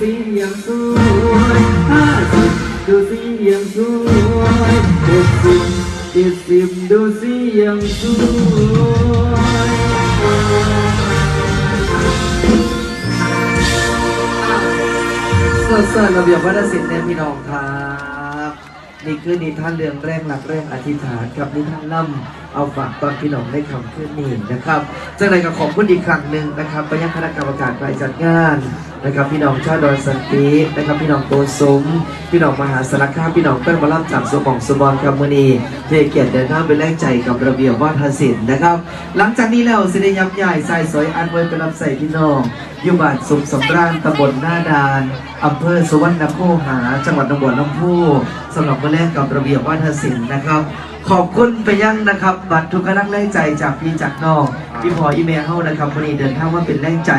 สิยังสวยห้าสิบดูสิยังสวยหกสิบเจ็ดสิบดูสิยังสวยสดสดระเบียบวัฒนศิลป์เนี่ยพี่น้องครับ นี่คือนิทานเรื่องแรกหลักแรกอธิษฐานกับนิทานล่ำ เอาฝากตอนพี่น้องได้คำขึ้นนี่นะครับจากนั้นก็ขอบคุณอีกครั้งหนึ่งนะครับไปยังคณะกรรมการฝ่ายจัดงานนะครับ พี่น้องชาวดอยสันตินะครับ พี่น้องโตสมพี่น้องมหาสารคามพี่น้องเป็นมาล่ำจากสมองสมบอนกัมมณีเทเกียรติเดินทางไปแลกใจกับระเบียบวัฒนศิลป์นะครับ หลังจากนี้แล้วสิได้ยับย่ายสายสวยอันไว้ไปรับใส่พี่น้องอยู่บ้านสุขสำราญตำบลหน้าดานอำเภอสุวรรณคูหา จังหวัดนองบัวลำพูสำหรับมาแรกกับระเบียบวัฒนศิลป์นะครับ ขอบคุณไปยังนะครับบัตรทุกกำลังแรงใจจากพี่จากน้องพี่พออีเมลเฮานะครับวันนี้เดินทางว่าเป็นแรงใจ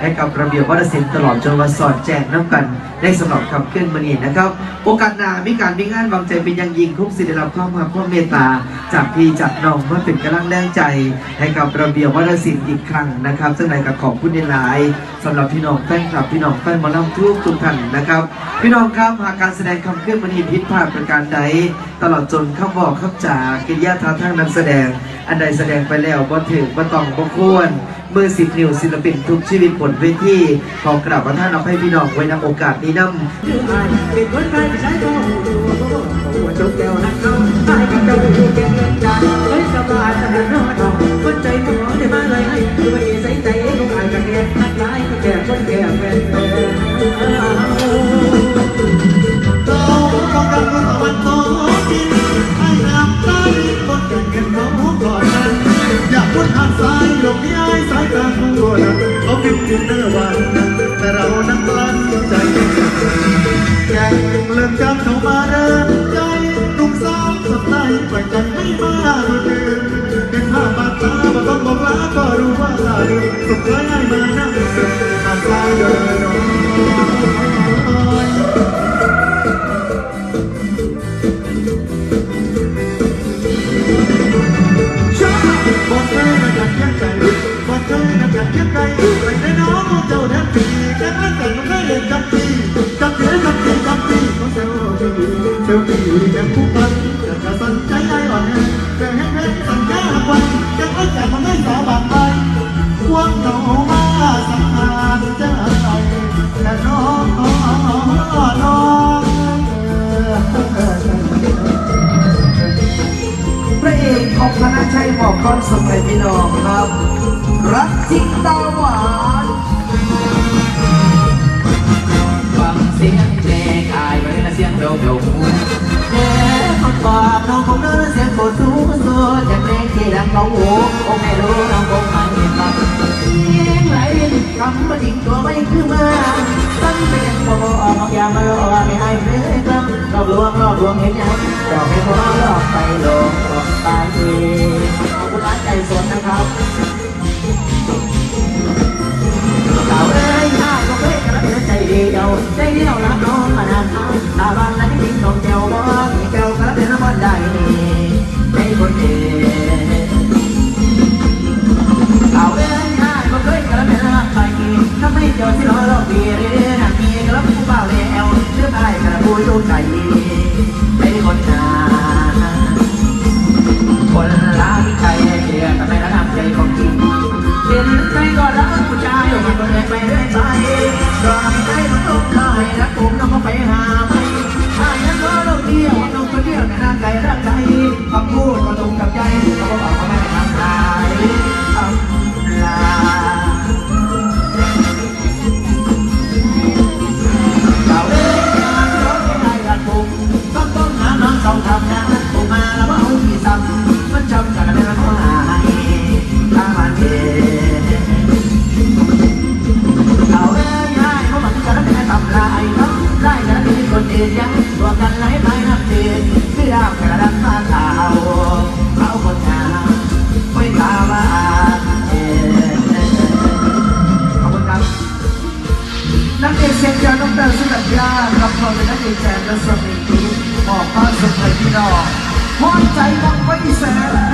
ให้กับระเบียบวัฒนศิลป์ตลอดจนวันสอดแจกน้ำกัน ได้สำหรับขับเคลื่อนมานี้นะครับ โอกาสหน้ามีการมีงานวางใจเป็นอยังยิ่งทุกสิ่งได้รับความมาความเมตตา จากพี่จากน้องว่าเป็นกำลังแรงใจให้กับระเบียบวัฒนศิลป์อีกครั้งนะครับซึ่งในกับขอบคุณในหลาย สำหรับพี่น้องแฟนคลับพี่น้องแฟนมอลำทุกทุกท่านนะครับ พี่น้องครับหากการแสดงคำเคลื่อนมณีผิดพลาดประการใด ตลอดจนคำบอกคำจากิริยาท่าทางนักแสดง อันใดแสดงไปแล้วบ่ถึงบ่ต้องบ่ควรมือสิบนิ้วศิลปินทุกชีวิตบนเวทีขอกราบประท่านเอภัยพี่น้องไว้ในโอกาสนี้นำ ให้น้ำใต้นก่งเงินเขาก่อนนั้นอยาพูดทางซ้ายลงที่ไอ้สายกลาหัวนั้นเขาพิมพ์ถึงเนื้อวันแต่เรานั้นกลั้นใจแก่เริ่มจากเขามาเดินใจ สาวสับไล่ปล่อยใจไม่มาดูเดินเป็นภาพบาดตาบ่ต้องบอกลาก็รู้ว่าลาดูสุดท้ายให้มานั่งเดินมางซ้าเดิน ไม่รู้น้องคงไม่เห็นมันเสียงไหลคำว่าจริงตัวไม่คือมาตั้งเป็นพอออกอย่ามาหลอกไม่ให้เพลงกำหลอกลวงหลอกลวงเห็นยังหลอกให้พวกเราหลอกไปหลงหลอกตายเองขอบคุณร้านใจสดนะครับสาวเอ้ยข้าก็เคยกระเทือนใจเดียวใจเดียวรักน้องมานานเอาตาบานนั้นทิ้งน้อง ทำให้เจ้าที่รอรอปีเรียนนักมีกระผู้เบาแล้วเชื่อได้กระผู้โชคใจใจคนหนา และสมิงรู้บอกความสุขให้พี่น้องหัวใจบังไฟแสน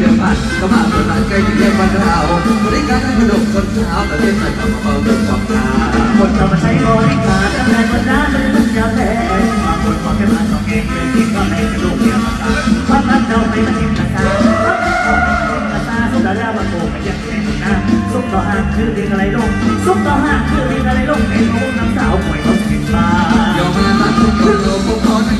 เดียวกันก็มาสนานใจที่เรียกว่าเราบริการให้ขนมคนเช้าประเทศไทยทำมาเพิ่มด้วยความงามคนเรามาใช้บริการแต่านวันนั้นเลยทุกอย่างแหละบางคนขอแค่มาสองเองเลยที่ก็ให้กระดูกเดียวกันความรักเราไม่มาทิ้งกันตาสุดแล้วมัโผล่ไปยังแค่หน้าซุกต่อห้างคือเรียนอะไรลงซุกต่อห้างคือเรียนอะไรลงไอ้โน้น้ำสาวป่วยเขาเห็นมายอมแม่มาทุกโลกกเขา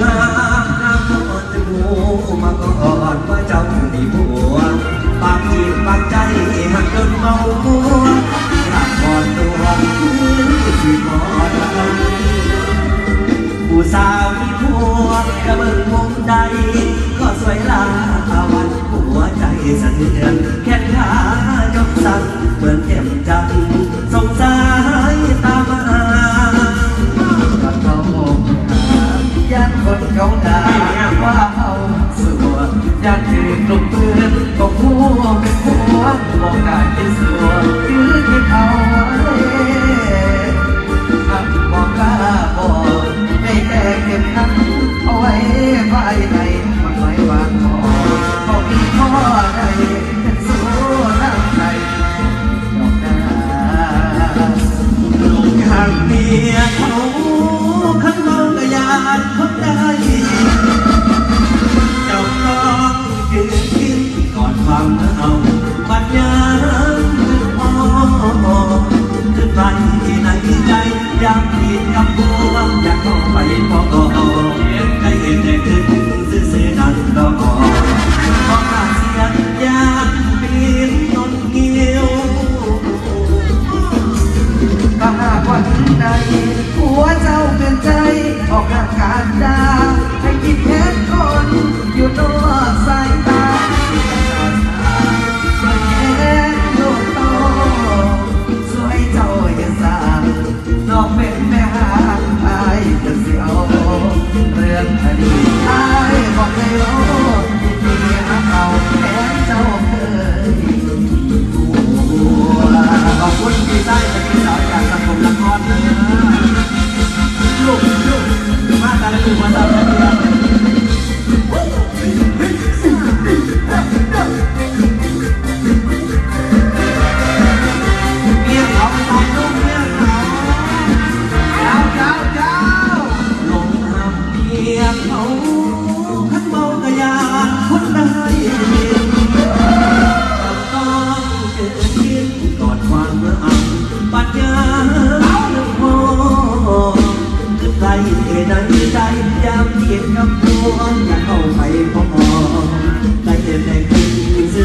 งามนำมนต์มูมาก่อนมาจำดีบัวปากจีบปากใจหักจนเมาบัวรักกอนตัวคืนมอนเราผู้สาวมีผัวกระเบิงมุมใด ก็สวยลาวันหัวใจสะเทือนแขนขาจมสั่นเหมือนเข็มจันทร์ ห่วงหัวบอกการเป็นสวงคือเก็เอาไว้คำบอกล้าบอกไม่แต่เก็บำเอาไว้ภายในมันไว้วางพอเขามีข้อใดเป็นสูน้ำใจดอกนาลงทางเมียเขาข้างนอกยานเขาได้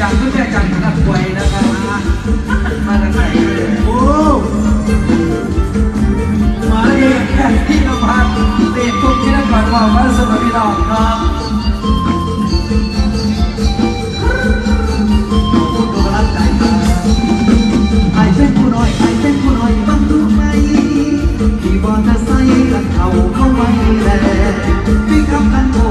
จังเพื่อนจังถนัป่วยนะครับมาจากไหนโอ้มาเองแค่ที่รนพัสเตะตุ้กที่นครวันวัดสมบัติดอกครับที่บอลจะใส่กันเขาเข้าไว้แล้วพี่คำกันโ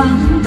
왕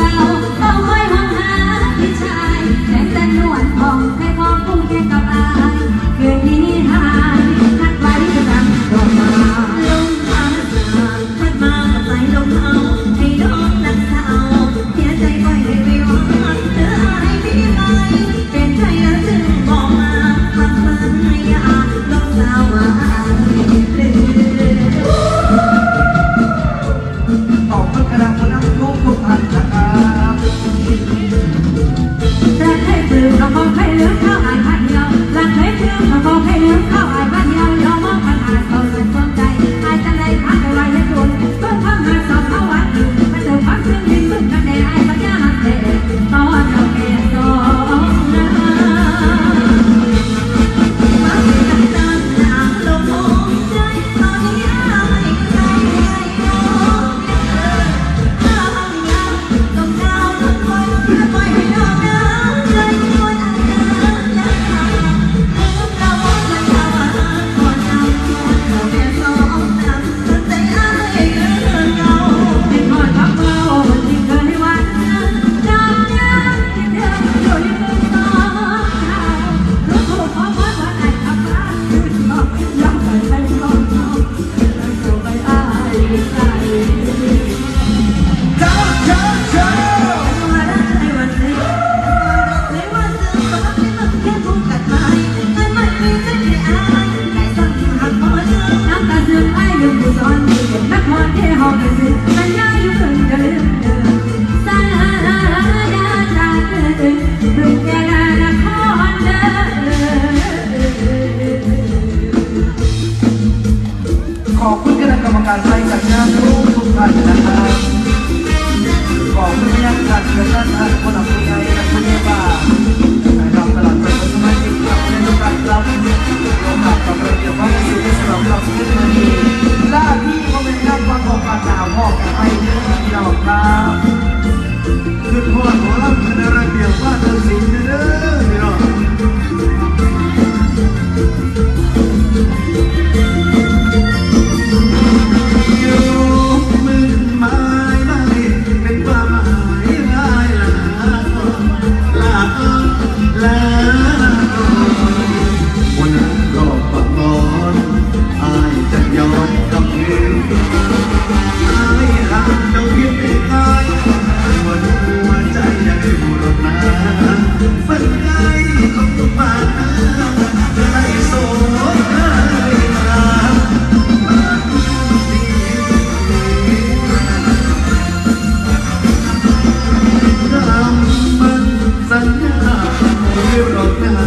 প্রিয় রত্না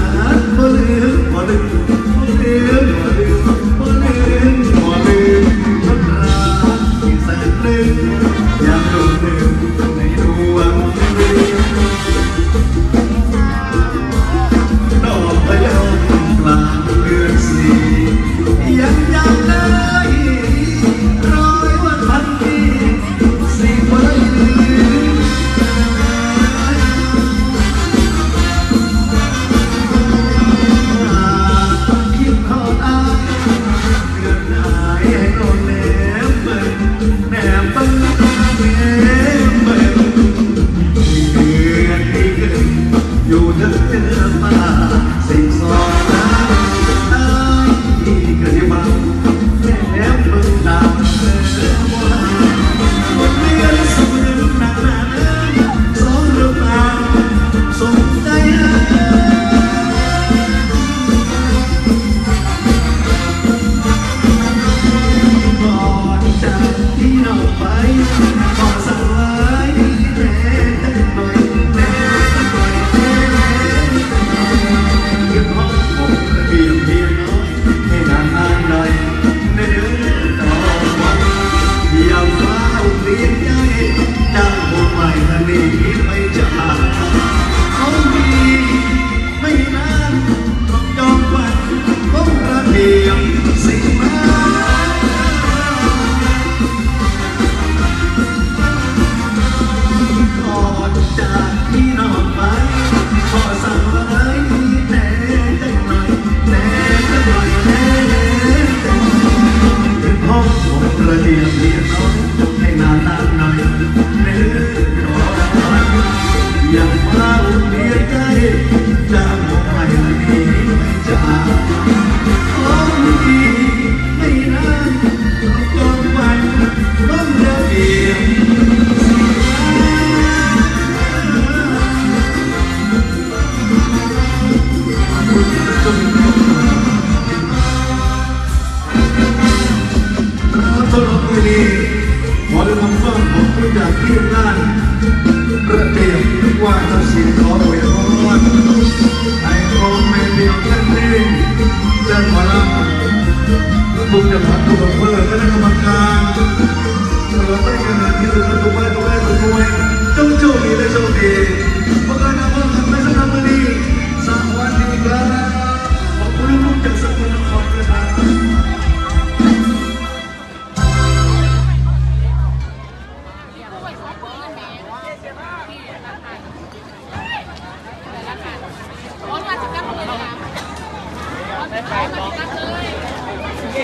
বলে অনেক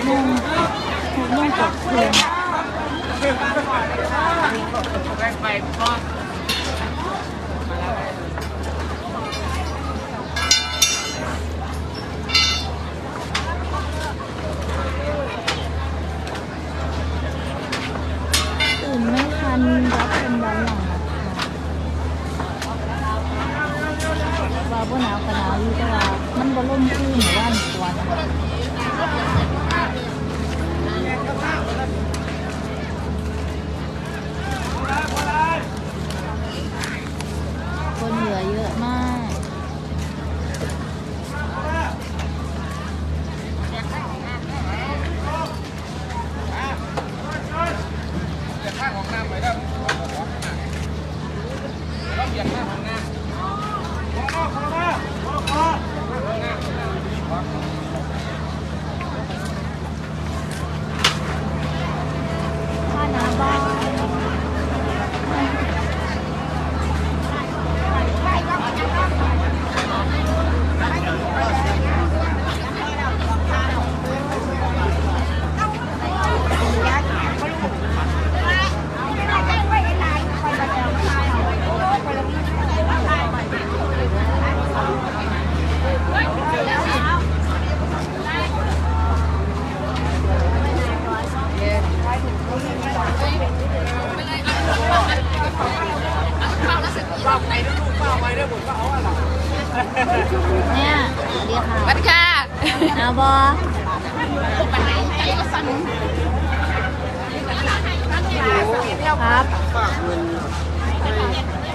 โมหกมอนตื่นไม่ทันรอบเป็นวันหลังนะคะว่าบ่หนาวก็หนาวอยู่แต่ว่มันบ่ล่มคืนหรือว่าหนาวนะ 一个 เนี่ยสวัสดีค่ะสวัสดีค่ะเอาบอครับฝากเงินให้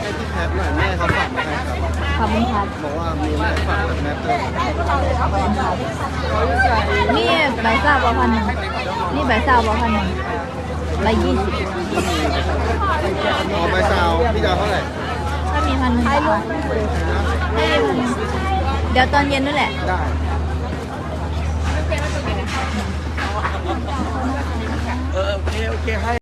ให้พี่แคปหน่อยแม่เขาฝากมาให้ครับขอบคุณครับบอกว่ามีแม่ฝากแบบแม่เติมนี่ใบซาบอพันหนึ่งนี่ใบซาบอพันหนึ่งใบยี่สิบเอาไปซาวพี่จะเอาเท่าไหร่ถ้ามี พันหนึ่งก็เอาให้พันหนึ่งเดี๋ยวตอนเย็นนั่นแหละ ได้เออโอเคโอเคให้